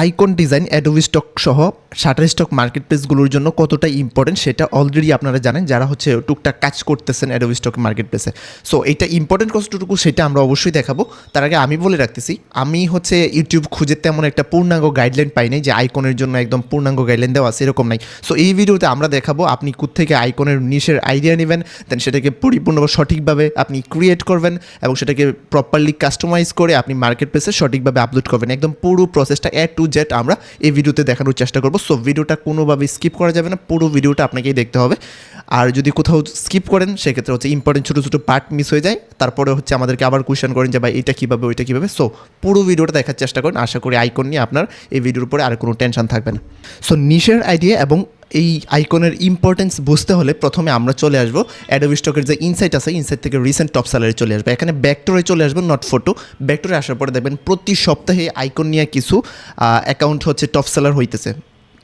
Icon design Adobe Stock সহ Shutterstock market প্লেসগুলোর জন্য কতটা ইম্পর্টেন্ট সেটা অলরেডি আপনারা জানেন যারা হচ্ছে টুকটাক কাজ করতেছেন অ্যাডোবি স্টক মার্কেট প্লেসে সো এটা ইম্পর্টেন্ট কতটুকু সেটা আমরা অবশ্যই দেখাবো। তার আগে আমি বলে রাখতেছি, আমি হচ্ছে ইউটিউব খুঁজে তেমন একটা পূর্ণাঙ্গ গাইডলাইন পাই নাই যে আইকনের জন্য একদম পূর্ণাঙ্গ গাইডলাইন দেওয়া আছে, এরকম নাই। সো এই ভিডিওতে আমরা দেখাবো আপনি থেকে আইকনের নিশের আইডিয়া নেবেন দেন সেটাকে পরিপূর্ণ সঠিকভাবে আপনি ক্রিয়েট করবেন এবং সেটাকে প্রপারলি কাস্টমাইজ করে আপনি মার্কেট প্লেসে সঠিকভাবে আপলোড করবেন। একদম পুরো প্রসেসটা এ টু জেড আমরা এই ভিডিওতে দেখানোর চেষ্টা করব। সো ভিডিওটা কোনোভাবে স্কিপ করা যাবে না, পুরো ভিডিওটা আপনাকেই দেখতে হবে। আর যদি কোথাও স্কিপ করেন, সেক্ষেত্রে হচ্ছে ইম্পর্টেন্ট ছোটো ছোটো পার্ট মিস হয়ে যায়। তারপরে হচ্ছে আমাদেরকে আবার কোয়েশন করেন যে, ভাই, এটা কীভাবে, ওইটা কীভাবে? সো পুরো ভিডিওটা দেখার চেষ্টা করেন। আশা করি আইকন নিয়ে আপনার এই ভিডিওর উপরে আর কোনো টেনশন থাকবে না। সো নিশের আইডিয়া এবং এই আইকনের ইম্পর্টেন্স বুঝতে হলে প্রথমে আমরা চলে আসব। অ্যাডোবি স্টকের যে ইনসাইট আছে ইনসাইট থেকে রিসেন্ট টপ স্যালারি চলে আসবে। এখানে ব্যাকটোরে চলে আসব নট ফটো ব্যাকটোরে আসার পরে দেখবেন প্রতি সপ্তাহে আইকন নিয়ে কিছু অ্যাকাউন্ট হচ্ছে টপ সেলার হইতেছে।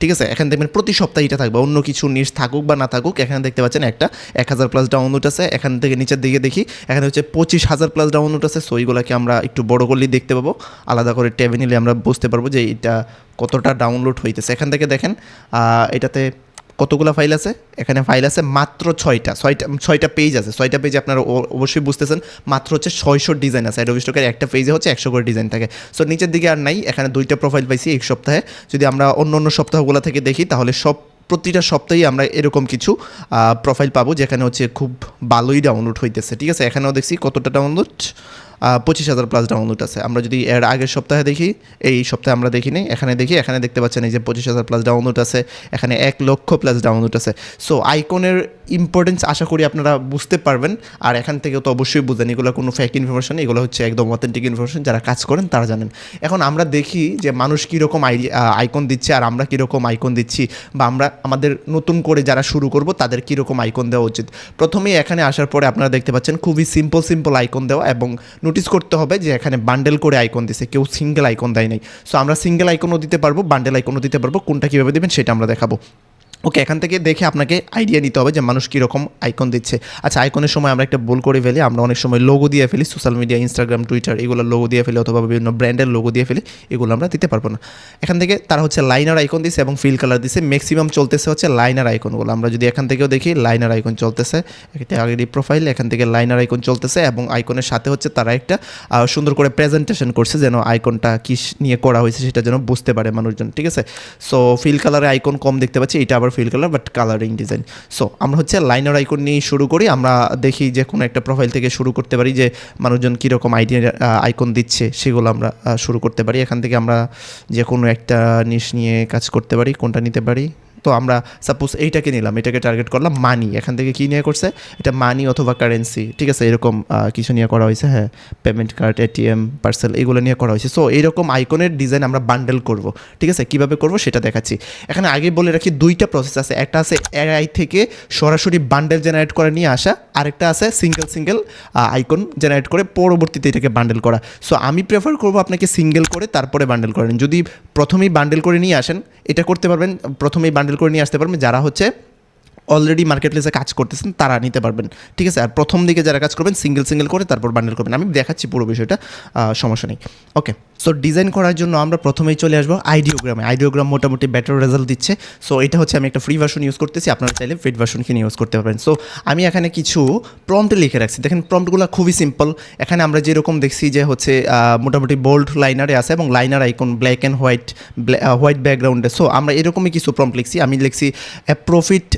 ঠিক আছে, এখানে দেখবেন প্রতি সপ্তাহে এটা থাকবে, অন্য কিছু নিউজ থাকুক বা না থাকুক, এখানে দেখতে পাচ্ছেন একটা এক হাজার প্লাস ডাউনলোড আছে, এখান থেকে নিচের দিকে দেখি, এখানে হচ্ছে পঁচিশ হাজার প্লাস ডাউনলোড আছে সো এইগুলোকে আমরা একটু বড় করলেই দেখতে পাবো, আলাদা করে ট্যাবে নিলে আমরা বুঝতে পারব যে এটা কতটা ডাউনলোড হইতেছে। এখান থেকে দেখেন এটাতে কতগুলো ফাইল আছে? এখানে ফাইল আছে মাত্র ছয়টা ছয়টা ছয়টা পেজ আছে। ছয়টা পেজে আপনারা অবশ্যই বুঝতেছেন। মাত্র হচ্ছে ছয়শো ডিজাইন আছে। অ্যাডোবি স্টকের একটা পেজে হচ্ছে একশো করে ডিজাইন থাকে। সো নিচের দিকে আর নাই। এখানে দুইটা প্রোফাইল পাইছি এক সপ্তাহে। যদি আমরা অন্য অন্য সপ্তাহগুলো থেকে দেখি, তাহলে সব, প্রতিটা সপ্তাহেই আমরা এরকম কিছু প্রোফাইল পাবো, যেখানে হচ্ছে খুব ভালোই ডাউনলোড হইতেছে। ঠিক আছে? এখানেও দেখছি কতটা ডাউনলোড পঁচিশ হাজার প্লাস ডাউনলোড আছে। আমরা যদি এর আগের সপ্তাহে দেখি, এই সপ্তাহে আমরা দেখিনি এখানে দেখি, এখানে দেখতে পাচ্ছেন এই যে পঁচিশ হাজার প্লাস ডাউনলোড আছে, এখানে এক লক্ষ প্লাস ডাউনলোড আছে। সো আইকনের ইম্পর্টেন্স আশা করি আপনারা বুঝতে পারবেন। আর এখান থেকে তো অবশ্যই বুঝেন, এগুলো কোনো ফেক ইনফরমেশন এগুলো হচ্ছে একদম অথেন্টিক ইনফরমেশন যারা কাজ করেন তারা জানেন। এখন আমরা দেখি যে মানুষ কীরকম আই আইকন দিচ্ছে আর আমরা কীরকম আইকন দিচ্ছি, বা আমরা, আমাদের নতুন করে যারা শুরু করব, তাদের কীরকম আইকন দেওয়া উচিত। প্রথমেই এখানে আসার পরে আপনারা দেখতে পাচ্ছেন, খুবই সিম্পল সিম্পল আইকন দেওয়া এবং নোটিস করতে হবে যে এখানে বান্ডেল করে আইকন দিছে। কেউ সিঙ্গেল আইকন দেয় নাই। সো আমরা সিঙ্গেল আইকনও দিতে পারব বান্ডেল আইকনও দিতে পারব। কোনটা কীভাবে দেবেন সেটা আমরা দেখাবো। ওকে এখান থেকে দেখে আপনাকে আইডিয়া নিতে হবে যে মানুষ কীরকম আইকন দিচ্ছে। আচ্ছা আইকনের সময় আমরা একটা ভুল করে ফেলি, আমরা অনেক সময় লোগো দিয়ে ফেলি সোশ্যাল মিডিয়া ইনস্টাগ্রাম টুইটার এগুলো লোগো দিয়ে ফেলি অথবা বিভিন্ন ব্র্যান্ডের লোগো দিয়ে ফেলি, এগুলো আমরা দিতে পারব না। এখান থেকে তারা হচ্ছে লাইনার আইকন দিছে এবং ফিল কালার দিছে। ম্যাক্সিমাম চলতেছে হচ্ছে লাইনার আইকনগুলো আমরা যদি এখান থেকেও দেখি লাইনার আইকন চলতেছে। এটা আগের প্রোফাইল এখান থেকে লাইনার আইকন চলতেছে এবং আইকনের সাথে হচ্ছে তারা একটা সুন্দর করে প্রেজেন্টেশন করছে যেন আইকনটা কী নিয়ে করা হয়েছে সেটা যেন বুঝতে পারে মানুষজন, ঠিক আছে? সো ফিল কালারে আইকন কম দেখতে পাচ্ছি, এটা আবার fill colour but colouring design so আমরা হচ্ছে লাইনার আইকন নিয়ে শুরু করি। আমরা দেখি যে কোনো একটা প্রোফাইল থেকে শুরু করতে পারি যে মানুষজন কীরকম আইডিয়া আইকন দিচ্ছে, সেগুলো আমরা শুরু করতে পারি। এখান থেকে আমরা যে কোনো একটা নিশ নিয়ে কাজ করতে পারি, কোনটা নিতে পারি? তো আমরা সাপোজ এইটাকে নিলাম, এটাকে টার্গেট করলাম মানি এখান থেকে কী নিয়ে করছে? এটা মানি অথবা কারেন্সি ঠিক আছে? এরকম কিছু নিয়ে করা হয়েছে হ্যাঁ। পেমেন্ট কার্ড এটিএম পার্সেল এগুলো নিয়ে করা হয়েছে। সো এইরকম আইকনের ডিজাইন আমরা বান্ডেল করব, ঠিক আছে? কীভাবে করব সেটা দেখাচ্ছি। এখানে আগে বলে রাখি দুইটা প্রসেস আছে। একটা আছে এআই থেকে সরাসরি বান্ডেল জেনারেট করে নিয়ে আসা আরেকটা আছে সিঙ্গেল সিঙ্গেল আইকন জেনারেট করে পরবর্তীতে এটাকে বান্ডেল করা। সো আমি প্রেফার করব আপনাকে সিঙ্গেল করে তারপরে বান্ডেল করেন। যদি প্রথমেই বান্ডেল করে নিয়ে আসেন, এটা করতে পারবেন, প্রথমেই বান্ডেল করে নিয়ে আসতে পারবেন। যারা হচ্ছে অলরেডি মার্কেট প্লেসে কাজ করতেছেন, তারা নিতে পারবেন। ঠিক আছে? আর প্রথম দিকে যারা কাজ করবেন সিঙ্গেল সিঙ্গেল করে তারপর বান্ডেল করবেন। আমি দেখাচ্ছি পুরো বিষয়টা সমস্যা নেই। ওকে সো ডিজাইন করার জন্য আমরা প্রথমেই চলে আসব আইডিওগ্রামে আইডিওগ্রাম মোটামুটি বেটার রেজাল্ট দিচ্ছে। সো এটা হচ্ছে আমি একটা ফ্রি ভার্সন ইউজ করতেছি, আপনারা চাইলে ফ্রি ভার্সন কিনে ইউজ করতে পারবেন। সো আমি এখানে কিছু প্রম্পট লিখে রাখছি। দেখেন প্রম্পটগুলো খুবই সিম্পল এখানে আমরা যেরকম দেখছি যে হচ্ছে মোটামুটি বোল্ড লাইনারে আছে এবং liner icon black and white white ব্যাকগ্রাউন্ডে সো আমরা এরকমই কিছু প্রম্পট লিখছি। আমি লিখছি profit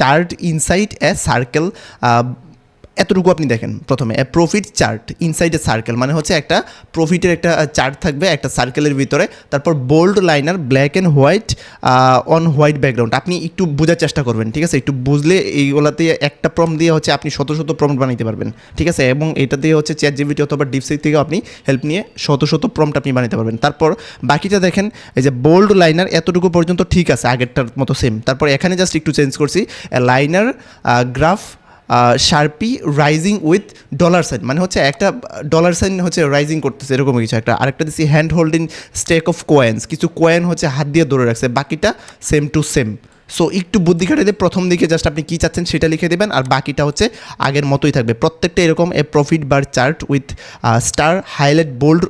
chart inside a circle এতটুকু আপনি দেখেন প্রথমে profit chart inside a circle মানে হচ্ছে একটা প্রফিটের একটা চার্ট থাকবে একটা সার্কেলের ভিতরে, তারপর bold liner black and white on white background আপনি একটু বোঝার চেষ্টা করবেন, ঠিক আছে? একটু বুঝলে এইগুলাতে একটা প্রম দিয়ে হচ্ছে আপনি শত শত প্রম্পট বানাইতে পারবেন, ঠিক আছে? এবং এটা দিয়ে হচ্ছে চ্যাট জিবিটি অথবা ডিপসিক থেকে আপনি হেল্প নিয়ে শত শত প্রম্পট আপনি বানাইতে পারবেন। তারপর বাকিটা দেখেন, এই যে বোল্ড লাইনার এতটুকু পর্যন্ত ঠিক আছে, আগেরটার মতো সেম তারপর এখানে জাস্ট একটু চেঞ্জ করছি liner graph sharply rising with dollar sign মানে হচ্ছে একটা ডলার সাইন হচ্ছে রাইজিং করতেছে, এরকম কিছু একটা। আরেকটা দিচ্ছি hand holding stack of coins কিছু কোয়েন হচ্ছে হাত দিয়ে ধরে রাখছে, বাকিটা সেম টু সেম সো একটু বুদ্ধি খাটিয়ে প্রথম দিকে জাস্ট আপনি কী চাচ্ছেন সেটা লিখে দেবেন, আর বাকিটা হচ্ছে আগের মতোই থাকবে। প্রত্যেকটা এরকম a profit bar chart with star highlight bold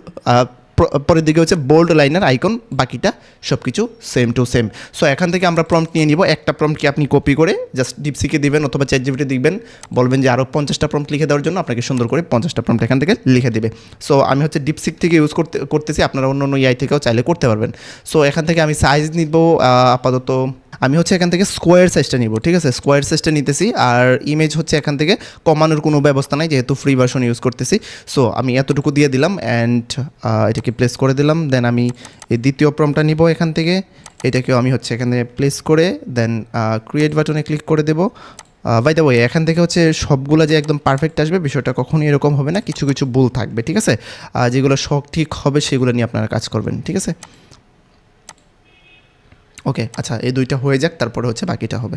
পরের দিকে হচ্ছে বোল্ড লাইনার আইকন বাকিটা সব কিছু সেম টু সেম সো এখান থেকে আমরা প্রম্পট নিয়ে নিব। একটা প্রম্পটকে আপনি কপি করে জাস্ট ডিপসিকে দিবেন অথবা চ্যাট জিপিটি দিবেন বলবেন যে আরও পঞ্চাশটা প্রম্পট লিখে দেওয়ার জন্য আপনাকে সুন্দর করে পঞ্চাশটা প্রম্পট এখান থেকে লিখে দেবে। সো আমি হচ্ছে ডিপসিক থেকে ইউজ করতে করতেছি, আপনারা অন্য অন্য ইআই থেকেও চাইলে করতে পারবেন। সো এখান থেকে আমি সাইজ নিব আপাতত আমি হচ্ছে এখান থেকে স্কোয়ার সাইজটা নিব, ঠিক আছে? স্কোয়ার সাইজটা নিতেছি আর ইমেজ হচ্ছে এখান থেকে কমানোর কোনো ব্যবস্থা নাই, যেহেতু ফ্রি ভার্সন ইউজ করতেছি। সো আমি এতটুকু দিয়ে দিলাম অ্যান্ড এটাকে প্লেস করে দিলাম দেন আমি এই দ্বিতীয় প্রমটা নিব এখান থেকে। এটাকেও আমি হচ্ছে এখানে প্লেস করে দেন ক্রিয়েট বাটনে ক্লিক করে দেবো। বাই দ্য ওয়ে এখান থেকে হচ্ছে সবগুলো যে একদম পারফেক্ট আসবে, বিষয়টা কখনোই এরকম হবে না, কিছু কিছু ভুল থাকবে, ঠিক আছে? যেগুলো শখ ঠিক হবে, সেগুলো নিয়ে আপনারা কাজ করবেন, ঠিক আছে? ওকে আচ্ছা এই দুইটা হয়ে যাক তারপরে হচ্ছে বাকিটা হবে।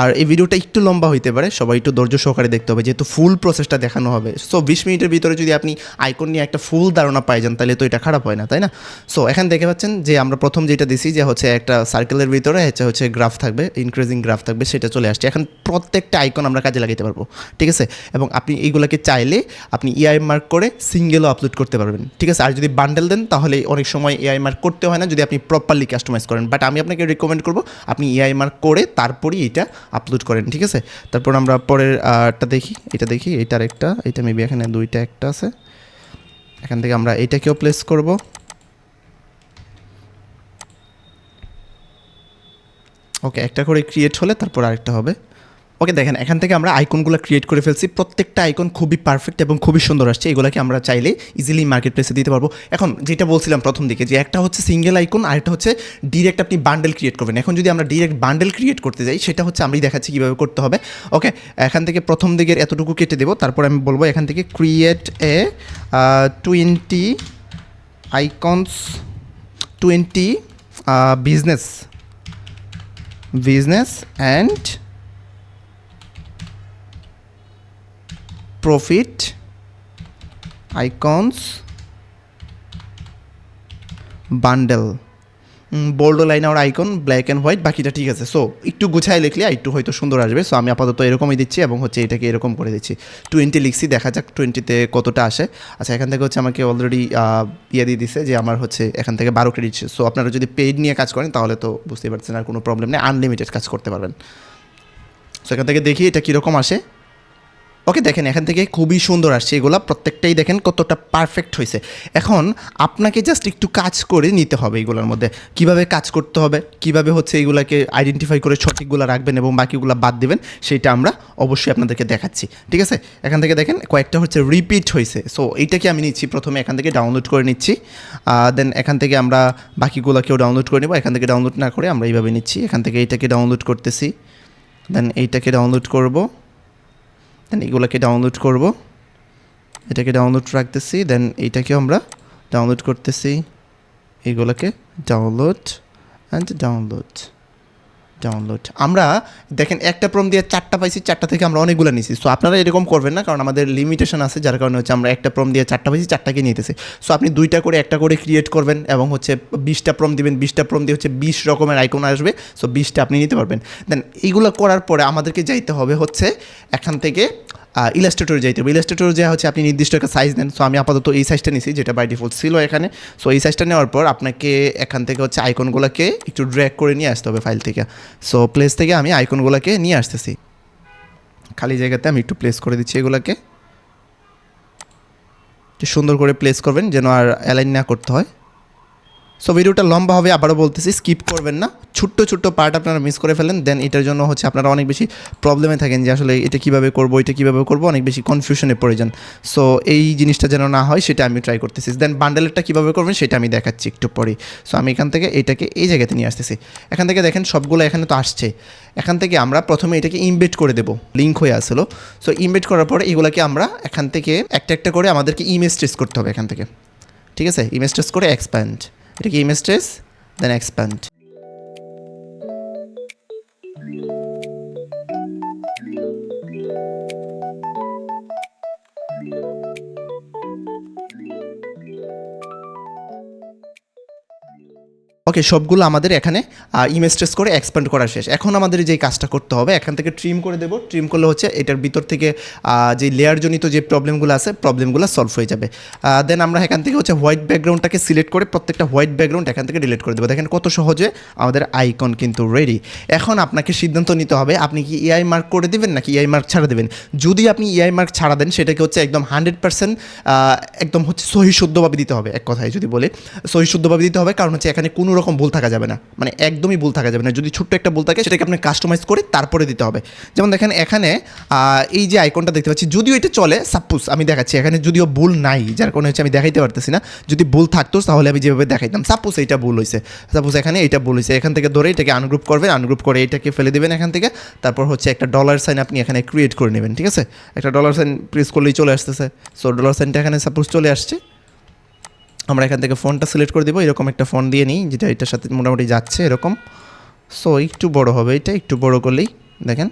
আর এই ভিডিওটা একটু লম্বা হইতে পারে, সবাই একটু ধৈর্য সহকারে দেখতে হবে, যেহেতু ফুল প্রসেসটা দেখানো হবে। সো বিশ মিনিটের ভিতরে যদি আপনি আইকন নিয়ে একটা ফুল ধারণা পাই যান, তাহলে তো এটা খারাপ হয় না, তাই না? সো এখানে দেখে পাচ্ছেন যে আমরা প্রথম যেটা দিছি যে হচ্ছে একটা সার্কেলের ভিতরে হচ্ছে হচ্ছে গ্রাফ থাকবে ইনক্রিজিং গ্রাফ থাকবে, সেটা চলে আসছে। এখন প্রত্যেকটা আইকন আমরা কাজে লাগাতে পারব, ঠিক আছে? এবং আপনি এইগুলোকে চাইলে আপনি এআই মার্ক করে সিঙ্গেলও আপলোড করতে পারবেন, ঠিক আছে? আর যদি বান্ডেল দেন, তাহলে অনেক সময় এআই মার্ক করতে হয় না যদি আপনি প্রপারলি কাস্টমাইজ করেন। বাট আমি আপনাকে রিকমেন্ড করব, আপনি এআই মার্ক করে তারপরেই এটা আপলোড করেন, ঠিক আছে? তারপর আমরা পরের আরটা দেখি, এটা দেখি এটার একটা এটা মেবি এখানে দুইটা, একটা আছে। এখান থেকে আমরা এটাকেও প্লেস করব। ওকে একটা করে ক্রিয়েট হলে তারপর আরেকটা হবে। ওকে দেখেন, এখান থেকে আমরা আইকনগুলো ক্রিয়েট করে ফেলছি। প্রত্যেকটা আইকন খুবই পারফেক্ট এবং খুবই সুন্দর আসছে। এগুলোকে আমরা চাইলে ইজিলি মার্কেট প্লেসে দিতে পারব। এখন যেটা বলছিলাম প্রথম দিকে, যে একটা হচ্ছে সিঙ্গেল আইকন আর একটা হচ্ছে ডিরেক্ট আপনি বান্ডেল ক্রিয়েট করবেন। এখন যদি আমরা ডিরেক্ট বান্ডেল ক্রিয়েট করতে যাই, সেটা হচ্ছে আমি দেখাচ্ছি কীভাবে করতে হবে। ওকে এখান থেকে প্রথম দিকের এতটুকু কেটে দেবো। তারপর আমি বলব এখান থেকে create a twenty icons twenty business business and profit icons bundle bold line R icon black and white বাকিটা ঠিক আছে। সো একটু গুছায় লিখলে একটু হয়তো সুন্দর আসবে। সো আমি আপাতত এরকমই দিচ্ছি এবং হচ্ছে এটাকে এরকম করে দিচ্ছি। টোয়েন্টি লিখছি, দেখা যাক টোয়েন্টিতে কতটা আসে। আচ্ছা এখান থেকে হচ্ছে আমাকে অলরেডি ইয়ে দিয়ে দিছে যে আমার হচ্ছে এখান থেকে বারো ক্রেডিট সো আপনারা যদি পেইড নিয়ে কাজ করেন, তাহলে তো বুঝতেই পারছেন আর কোনো প্রবলেম নেই। আনলিমিটেড কাজ করতে পারবেন। সো এখান থেকে দেখি এটা কীরকম আসে। ওকে, দেখেন, এখান থেকে খুবই সুন্দর আসছে এগুলো। প্রত্যেকটাই দেখেন কতটা পারফেক্ট হয়েছে এখন আপনাকে জাস্ট একটু কাজ করে নিতে হবে এগুলোর মধ্যে। কীভাবে কাজ করতে হবে, কীভাবে হচ্ছে এগুলাকে আইডেন্টিফাই করে সঠিকগুলো রাখবেন এবং বাকিগুলো বাদ দেবেন, সেটা আমরা অবশ্যই আপনাদেরকে দেখাচ্ছি। ঠিক আছে? এখান থেকে দেখেন কয়েকটা হচ্ছে রিপিট হয়েছে সো এইটাকে আমি নিচ্ছি প্রথমে, এখান থেকে ডাউনলোড করে নিচ্ছি। দেন এখান থেকে আমরা বাকিগুলোকেও ডাউনলোড করে নেব। এখান থেকে ডাউনলোড না করে আমরা এইভাবে নিচ্ছি। এখান থেকে এইটাকে ডাউনলোড করতেছি। দেন এইটাকে ডাউনলোড করব। দেন এগুলোকে ডাউনলোড করব। এটাকে ডাউনলোড রাখতেছি। দেন এইটাকেও আমরা ডাউনলোড করতেছি। এগুলোকে ডাউনলোড অ্যান্ড ডাউনলোড ডাউনলোড আমরা, দেখেন, একটা প্রম দিয়ে চারটা পাইছি, চারটা থেকে আমরা অনেকগুলো নিয়েছি সো আপনারা এরকম করবেন না, কারণ আমাদের লিমিটেশন আছে, যার কারণে হচ্ছে আমরা একটা প্রম দিয়ে চারটা পাইছি, চারটাকে নিতেছি। সো আপনি দুইটা করে, একটা করে ক্রিয়েট করবেন এবং হচ্ছে বিশটা প্রম দিবেন, বিশটা প্রম দিয়ে হচ্ছে বিশ রকমের আইকন আসবে। সো বিশটা আপনি নিতে পারবেন। দেন এইগুলো করার পরে আমাদেরকে যাইতে হবে হচ্ছে এখান থেকে ইলাস্ট্রেটরে যাইতে হবে। ইলাস্ট্রেটর যা হচ্ছে আপনি নির্দিষ্ট একটা সাইজ নেন সো আমি আপাতত এই সাইজটা নিছি, যেটা বাই ডিফল্ট ছিল এখানে। সো এই সাইজটা নেওয়ার পর আপনাকে এখান থেকে হচ্ছে আইকনগুলোকে একটু ড্র্যাগ করে নিয়ে আসতে হবে ফাইল থেকে। সো প্লেস থেকে আমি আইকনগুলোকে নিয়ে আসতেছি। খালি জায়গাতে আমি একটু প্লেস করে দিচ্ছি এগুলোকে। সুন্দর করে প্লেস করবেন, যেন আর অ্যালাইন না করতে হয়। সো ভিডিওটা লম্বা হবে, আবারও বলতেছি স্কিপ করবেন না। ছোট্ট ছোট্ট পার্ট আপনারা মিস করে ফেলেন দেন এটার জন্য হচ্ছে আপনারা অনেক বেশি প্রবলেমে থাকেন যে আসলে এটা কীভাবে করব, এটা কীভাবে করব, অনেক বেশি কনফিউশনে পড়ে যান। সো এই জিনিসটা যেন না হয়, সেটা আমি ট্রাই করতেছি। দেন বান্ডেলটা কীভাবে করবেন, সেটা আমি দেখাচ্ছি একটু পরে। সো আমি এখান থেকে এটাকে এই জায়গাতে নিয়ে আসতেছি। এখান থেকে দেখেন, সবগুলো এখানে তো আসছে। এখান থেকে আমরা প্রথমে এটাকে ইমবেড করে দেবো লিঙ্ক হয়ে আসলো। সো ইমবেড করার পরে এগুলোকে আমরা এখান থেকে একটা একটা করে আমাদেরকে ইমেজ টেস্ট করতে হবে এখান থেকে। ঠিক আছে? ইমেজ টেস্ট করে এক্সপ্যান্ড এটা কি image trace then expand okay সবগুলো আমাদের এখানে ইমেজ ট্রেস করে এক্সপ্যান্ড করা শেষ। এখন আমাদের যে কাজটা করতে হবে, এখান থেকে ট্রিম করে দেবো। ট্রিম করলে হচ্ছে এটার ভিতর থেকে যে লেয়ারজনিত যে প্রবলেমগুলো আছে প্রবলেমগুলো সলভ হয়ে যাবে। দেন আমরা এখান থেকে হচ্ছে হোয়াইট ব্যাকগ্রাউন্ডটাকে সিলেক্ট করে প্রত্যেকটা হোয়াইট ব্যাকগ্রাউন্ড এখান থেকে ডিলিট করে দেবো। দেখেন কত সহজে আমাদের আইকন কিন্তু রেডি এখন আপনাকে সিদ্ধান্ত নিতে হবে, আপনি কি ইআই মার্ক করে দেবেন নাকি ইআই মার্ক ছাড়া দেবেন? যদি আপনি ইআই মার্ক ছাড়া দেন, সেটাকে হচ্ছে একদম হান্ড্রেড পার্সেন্ট একদম হচ্ছে সহি শুদ্ধভাবে দিতে হবে, এক কথায় যদি বলে। সহি শুদ্ধভাবে দিতে হবে, কারণ হচ্ছে এখানে কোনো রকম ভুল থাকা যাবে না। মানে একদমই ভুল থাকা যাবে না। যদি ছোট্ট একটা ভুল থাকে, সেটাকে আপনি কাস্টমাইজ করে তারপরে দিতে হবে। যেমন দেখেন, এখানে এই যে আইকনটা দেখতে পাচ্ছি, যদিও এটা চলে সাপোজ আমি দেখাচ্ছি, এখানে যদিও ভুল নাই, যার কারণে হচ্ছে আমি দেখাইতে পারতেছি না। যদি ভুল থাকতো, তাহলে আমি যেভাবে দেখাইতাম সাপোজ এইটা ভুল হয়েছে সাপোজ এখানে এটা ভুল হয়েছে এখান থেকে ধরে এটাকে আনগ্রুপ করবেন আনগ্রুপ করে এটাকে ফেলে দেবেন এখান থেকে। তারপর হচ্ছে একটা ডলার সাইন আপনি এখানে ক্রিয়েট করে নেবেন, ঠিক আছে? একটা ডলার সাইন প্রেস করলেই চলে আসতেছে। সো ডলার সাইনটা এখানে সাপোজ চলে আসছে। আমরা এখান থেকে ফোনটা সিলেক্ট করে দেবো, এরকম একটা ফোন দিয়ে নিই, যেটা এটার সাথে মোটামুটি যাচ্ছে এরকম। সো একটু বড় হবে এটা, একটু বড় করলেই দেখেন।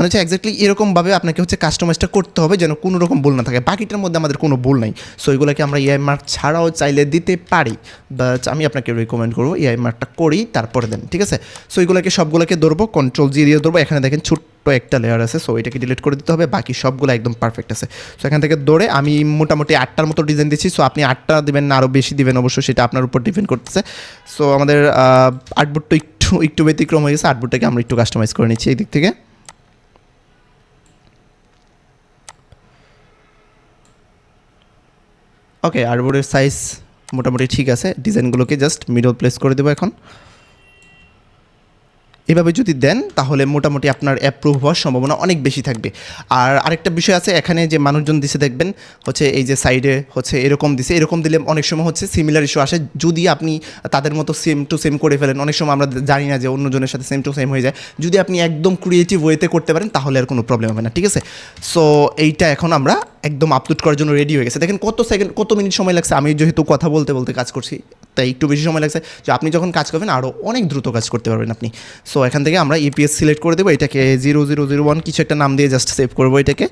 মানে হচ্ছে এক্স্যাক্টলি এরকমভাবে আপনাকে হচ্ছে কাস্টমাইজটা করতে হবে যেন কোনো রকম ভুল না থাকে। বাকিটার মধ্যে আমাদের কোনো ভুল নাই। সো এগুলোকে আমরা ইআই মার্ক ছাড়াও চাইলে দিতে পারি। বাট আমি আপনাকে রিকমেন্ড করব ইআই মার্কটা করি তারপরে দেন, ঠিক আছে? সো এগুলোকে সবগুলোকে ধরবো কন্ট্রোল জি দিয়ে ধরবো। এখানে দেখেন ছোট্ট একটা লেয়ার আছে। সো এটাকে ডিলিট করে দিতে হবে। বাকি সবগুলো একদম পারফেক্ট আছে। সো এখান থেকে ধরে আমি মোটামুটি আটটার মতো ডিজাইন দিচ্ছি। সো আপনি আটটা দেবেন না আরও বেশি দেবেন। অবশ্যই সেটা আপনার উপর ডিপেন্ড করতেছে। সো আমাদের আটবোর্ডটা একটু একটু ব্যতিক্রম হয়ে গেছে। আটবোর্ডটাকে আমরা একটু কাস্টমাইজ করে নিচ্ছি এই দিক থেকে। ওকে আরবোর্ডের সাইজ মোটামুটি ঠিক আছে। ডিজাইনগুলোকে জাস্ট মিডল প্লেস করে দেবো এখন। এভাবে যদি দেন, তাহলে মোটামুটি আপনার অ্যাপ্রুভ হওয়ার সম্ভাবনা অনেক বেশি থাকবে। আর আরেকটা বিষয় আছে, এখানে যে মানুষজন দিছে দেখবেন, হচ্ছে এই যে সাইডে হচ্ছে এরকম দিছে, এরকম দিলে অনেক সময় হচ্ছে সিমিলার ইস্যু আসে। যদি আপনি তাদের মতো সেম টু সেম করে ফেলেন, অনেক সময় আমরা জানি না যে অন্যজনের সাথে সেম টু সেম হয়ে যায়। যদি আপনি একদম ক্রিয়েটিভ ওয়েতে করতে পারেন, তাহলে আর কোনো প্রবলেম হবে না, ঠিক আছে? সো এইটা এখন আমরা একদম আপলোড করার জন্য রেডি হয়ে গেছে। দেখেন কত সেকেন্ড কত মিনিট সময় লাগছে? আমি যেহেতু কথা বলতে বলতে কাজ করছি, তাই একটু বেশি সময় লাগছে। যে আপনি যখন কাজ করবেন আরও অনেক দ্রুত কাজ করতে পারবেন আপনি। সো এখান থেকে আমরা ইপিএস সিলেক্ট করে দেবো। এটাকে জিরো জিরো জিরো ওয়ান কিছু একটা নাম দিয়ে জাস্ট সেভ করব এটাকে।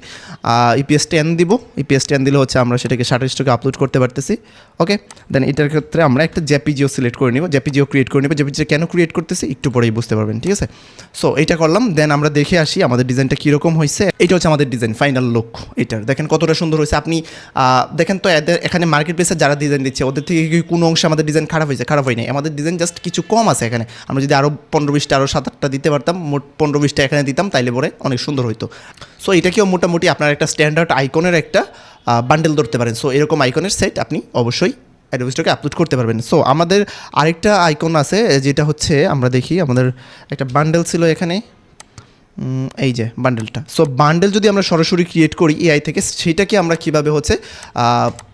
ইপিএস টেন দিব। ইপিএস টেন দিলে হচ্ছে আমরা সেটাকে স্টকে আপলোড করতে পারতেছি। ওকে দেন এটার ক্ষেত্রে আমরা একটা জ্যাপিজিও সিলেক্ট করে নিব। জ্যাপিজিও ক্রিয়েট করে নিব। জ্যাপিজিও কেন ক্রিয়েট করতেছি? একটু পরেই বুঝতে পারবেন, ঠিক আছে? সো এটা করলাম। দেন আমরা দেখে আসি আমাদের ডিজাইনটা কীরকম হয়েছে এটা হচ্ছে আমাদের ডিজাইন ফাইনাল লুক এটার। দেখেন কতটা সুন্দর হয়েছে আপনি দেখেন তো এদের এখানে মার্কেট প্লেসে যারা ডিজাইন দিচ্ছে, ওদের থেকে কোনো অংশে আমাদের ডিজাইন খারাপ হয়েছে খারাপ হয়নি আমাদের ডিজাইন জাস্ট কিছু কম আছে এখানে। আমরা যদি আরও পনেরো বিশটা আরও সাত আটটা দিতে পারতাম, মোট পনেরো বিশটা এখানে দিতাম, তাইলে পরে অনেক সুন্দর হইতো। সো এটাকেও মোটামুটি আপনার একটা স্ট্যান্ডার্ড আইকনের একটা বান্ডেল ধরতে পারেন। সো এরকম আইকনের সেট আপনি অবশ্যই অ্যাডভেস্টকে আপলোড করতে পারবেন। সো আমাদের আরেকটা আইকন আছে, যেটা হচ্ছে আমরা দেখি, আমাদের একটা বান্ডেল ছিল এখানে। এই যে বান্ডেলটা সো বান্ডেল যদি আমরা সরাসরি ক্রিয়েট করি এআই থেকে, সেটাকে আমরা কীভাবে হচ্ছে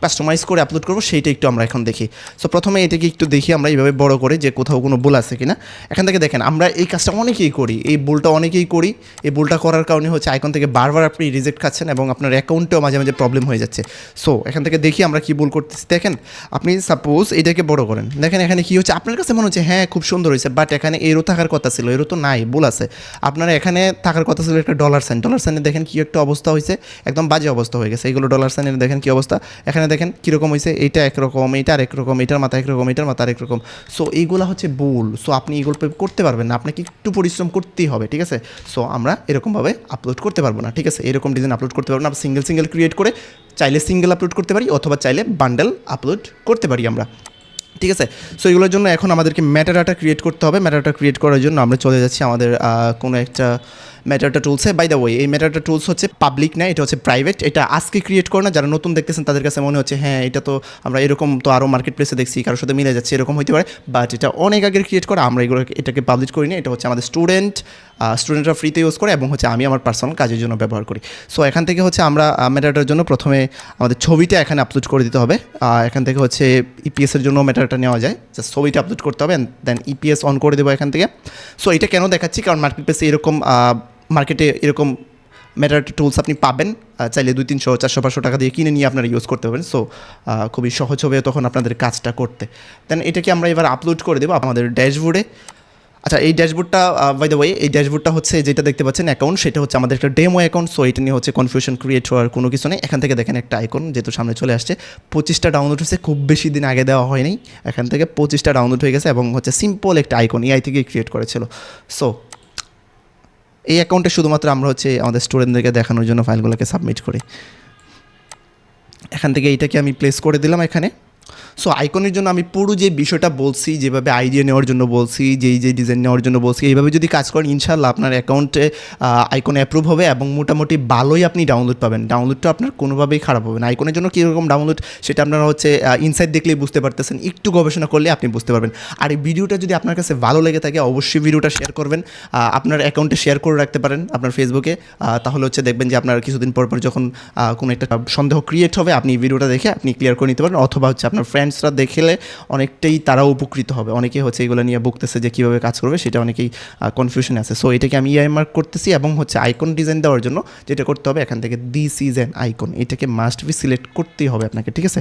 কাস্টমাইজ করে আপলোড করব, সেইটা একটু আমরা এখন দেখি। সো প্রথমে এটাকে একটু দেখি আমরা এইভাবে বড় করে যে কোথাও কোনো ভুল আছে কিনা। এখান থেকে দেখেন, আমরা এই কাজটা অনেকেই করি, এই ভুলটা অনেকেই করি। এই ভুলটা করার কারণে হচ্ছে আইকন থেকে বারবার আপনি রিজেক্ট খাচ্ছেন এবং আপনার অ্যাকাউন্টেও মাঝে মাঝে প্রবলেম হয়ে যাচ্ছে। সো এখান থেকে দেখি আমরা কি ভুল করতেছি। দেখেন, আপনি সাপোজ এটাকে বড় করেন। দেখেন, এখানে কি হচ্ছে, আপনার কাছে মনে হচ্ছে হ্যাঁ খুব সুন্দর হয়েছে বাট এখানে এরও থাকার কথা ছিল, এরও তো নাই, ভুল আছে। আপনারা এখানে থাকার কথা ছিল একটা ডলার সাইন ডলার সাইনে দেখেন কি একটা অবস্থা হয়েছে, একদম বাজে অবস্থা হয়ে গেছে। এইগুলো ডলার সাইনে দেখেন কি অবস্থা। এখানে দেখেন কীরকম হয়েছে, এইটা একরকম, এইটা আরেক রকম এটার মাথা একরকম এটার মাথা আরেক রকম সো এইগুলো হচ্ছে ভুল। সো আপনি এইগুলো করতে পারবেন না। আপনাকে একটু পরিশ্রম করতেই হবে, ঠিক আছে? সো আমরা এরকমভাবে আপলোড করতে পারব না, ঠিক আছে? এরকম ডিজাইন আপলোড করতে পারব না। সিঙ্গেল সিঙ্গেল ক্রিয়েট করে চাইলে সিঙ্গেল আপলোড করতে পারি, অথবা চাইলে বান্ডেল আপলোড করতে পারি আমরা। ঠিক আছে? সো এগুলোর জন্য এখন আমাদেরকে ম্যাটারাটা ক্রিয়েট করতে হবে। ম্যাটারাটা ক্রিয়েট করার জন্য আমরা চলে যাচ্ছি আমাদের কোনো একটা ম্যাটারটা টুলসে বাই দ্য ওয়ে এই ম্যাটারটা টুলস হচ্ছে পাবলিক না, এটা হচ্ছে প্রাইভেট এটা আজকে ক্রিয়েট করে না, যারা নতুন দেখতেছেন তাদের কাছে মনে হচ্ছে হ্যাঁ এটা তো আমরা এরকম তো আরও মার্কেট প্লেসে দেখছি, কারোর সাথে মিলে যাচ্ছে, এরকম হতে পারে। বাট এটা অনেক আগে ক্রিয়েট করা, আমরা এগুলো এটাকে পাবলিশ করি না। এটা হচ্ছে আমাদের স্টুডেন্ট স্টুডেন্টরা ফ্রিতে ইউজ করে এবং হচ্ছে আমি আমার পার্সোনাল কাজের জন্য ব্যবহার করি। সো এখান থেকে হচ্ছে আমরা ম্যাটারটার জন্য প্রথমে আমাদের ছবিটা এখানে আপলোড করে দিতে হবে। এখান থেকে হচ্ছে ইপিএসের জন্য ম্যাটারটা নেওয়া যায়। জাস্ট ছবিটা আপলোড করতে হবে দেন ইপিএস অন করে দেবো এখান থেকে। সো এটা কেন দেখাচ্ছি? কারণ মার্কেট প্লেসে এরকম মার্কেটে এরকম মেটার টুলস আপনি পাবেন। চাইলে দুই তিনশো, চারশো, পাঁচশো টাকা দিয়ে কিনে নিয়ে আপনারা ইউজ করতে পারবেন সো খুবই সহজ হবে তখন আপনাদের কাজটা করতে। দেন এটাকে আমরা এবার আপলোড করে দেবো আমাদের ড্যাশবোর্ডে আচ্ছা এই ড্যাশবোর্ডটা বাই দ্য ওয়ে এই ড্যাশবোর্ডটা হচ্ছে যেটা দেখতে পাচ্ছেন অ্যাকাউন্ট সেটা হচ্ছে আমাদের একটা ডেমো অ্যাকাউন্ট সো এটা নিয়ে হচ্ছে কনফিউশন ক্রিয়েট হওয়ার কোনো কিছু নেই। এখান থেকে দেখেন একটা আইকন যেহেতু সামনে চলে আসছে। পঁচিশটা ডাউনলোড হচ্ছে খুব বেশি দিন আগে দেওয়া হয়নি। এখান থেকে পঁচিশটা ডাউনলোড হয়ে গেছে এবং হচ্ছে সিম্পল একটা আইকন এআই থেকে ক্রিয়েট করেছিল। সো এই অ্যাকাউন্টে শুধুমাত্র আমরা হচ্ছে আমাদের স্টুডেন্টদেরকে দেখানোর জন্য ফাইলগুলোকে সাবমিট করি। এখান থেকে এইটাকে আমি প্লেস করে দিলাম এখানে। সো আইকনের জন্য আমি পুরো যে বিষয়টা বলছি, যেভাবে আইডিয়া নেওয়ার জন্য বলছি, যেই যে ডিজাইন নেওয়ার জন্য বলছি, এইভাবে যদি কাজ করেন ইনশাল্লাহ আপনার অ্যাকাউন্টে আইকন অ্যাপ্রুভ হবে এবং মোটামুটি ভালোই আপনি ডাউনলোড পাবেন। ডাউনলোডটা আপনার কোনোভাবেই খারাপ হবে না। আইকনের জন্য কীরকম ডাউনলোড সেটা আপনারা হচ্ছে ইনসাইড দেখলেই বুঝতে পারতেছেন। একটু গবেষণা করলে আপনি বুঝতে পারবেন। আর এই ভিডিওটা যদি আপনার কাছে ভালো লেগে থাকে, অবশ্যই ভিডিওটা শেয়ার করবেন। আপনার অ্যাকাউন্টে শেয়ার করে রাখতে পারেন আপনার ফেসবুকে তাহলে হচ্ছে দেখবেন যে আপনার কিছুদিন পর পর যখন কোনো একটা সন্দেহ ক্রিয়েট হবে, আপনি ভিডিওটা দেখে আপনি ক্লিয়ার করে নিতে পারেন। অথবা হচ্ছে আপনার ফ্রেন্ডসরা দেখলে অনেকটাই তারাও উপকৃত হবে। অনেকে হচ্ছে এগুলো নিয়ে ভুগতেছে যে কীভাবে কাজ করবে, সেটা অনেকেই কনফিউশন আছে। সো এটাকে আমি ইআই মার্ক করতেছি এবং হচ্ছে আইকন ডিজাইন দেওয়ার জন্য যেটা করতে হবে, এখান থেকে দিস ইজ অ্যান আইকন এটাকে মাস্ট বি সিলেক্ট করতেই হবে আপনাকে, ঠিক আছে?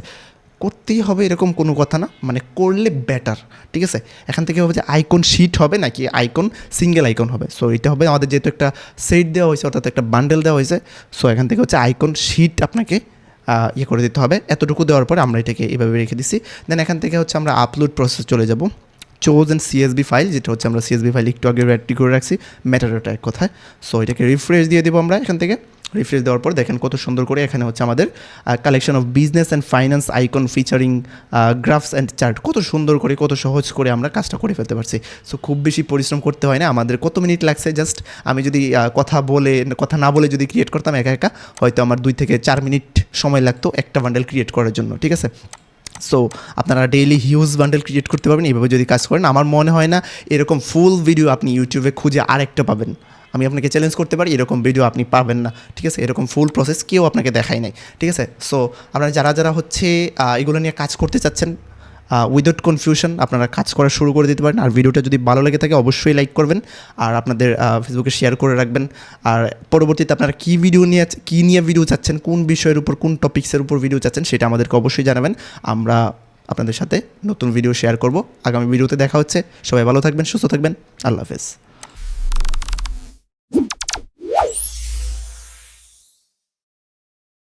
করতেই হবে এরকম কোনো কথা না মানে করলে বেটার ঠিক আছে? এখান থেকে হবে যে আইকন শিট হবে নাকি আইকন সিঙ্গেল আইকন হবে। সো এটা হবে আমাদের যেহেতু একটা সেট দেওয়া হয়েছে, অর্থাৎ একটা বান্ডেল দেওয়া হয়েছে। সো এখান থেকে হচ্ছে আইকন শিট আপনাকে ইয়ে করে দিতে হবে। এতটুকু দেওয়ার পরে আমরা এটাকে এভাবে রেখে দিছি। দেন এখান থেকে হচ্ছে আমরা আপলোড প্রসেস চলে যাব। চোজ অ্যান্ড সিএসবি ফাইল যেটা হচ্ছে আমরা সিএসবি ফাইল একটু আগে রেডি করে রাখছি ম্যাটার কথায়। সো এটাকে রিফ্রেশ দিয়ে দেবো আমরা এখান থেকে। রিফ্রেশ দেওয়ার পর দেখেন কত সুন্দর করে এখানে হচ্ছে আমাদের collection of business and finance icon featuring graphs and chart কত সুন্দর করে, কত সহজ করে আমরা কাজটা করে ফেলতে পারছি। সো খুব বেশি পরিশ্রম করতে হয় না। আমাদের কত মিনিট লাগছে? জাস্ট আমি যদি কথা বলে, কথা না বলে যদি ক্রিয়েট করতাম একা একা, হয়তো আমার দুই থেকে চার মিনিট সময় লাগতো একটা বান্ডেল ক্রিয়েট করার জন্য, ঠিক আছে? সো আপনারা ডেইলি হিউজ বান্ডেল ক্রিয়েট করতে পারবেন। এইভাবে যদি কাজ করেন, আমার মনে হয় না এরকম ফুল ভিডিও আপনি ইউটিউবে খুঁজে আরেকটা পাবেন। আমি আপনাকে চ্যালেঞ্জ করতে পারি, এরকম ভিডিও আপনি পাবেন না। ঠিক আছে? এরকম ফুল প্রসেস কেউ আপনাকে দেখায় নাই। ঠিক আছে? সো আপনারা যারা যারা হচ্ছে এগুলো নিয়ে কাজ করতে চাচ্ছেন উইদাউট কনফিউশন আপনারা কাজ করা শুরু করে দিতে পারেন। আর ভিডিওটা যদি ভালো লেগে থাকে, অবশ্যই লাইক করবেন। আর আপনাদের ফেসবুকে শেয়ার করে রাখবেন। আর পরবর্তীতে আপনারা কী ভিডিও নিয়ে কী নিয়ে ভিডিও চাচ্ছেন, কোন বিষয়ের উপর, কোন টপিক্সের উপর ভিডিও চাচ্ছেন, সেটা আমাদেরকে অবশ্যই জানাবেন। আমরা আপনাদের সাথে নতুন ভিডিও শেয়ার করব। আগামী ভিডিওতে দেখা হচ্ছে। সবাই ভালো থাকবেন, সুস্থ থাকবেন। আল্লাহ হাফেজ।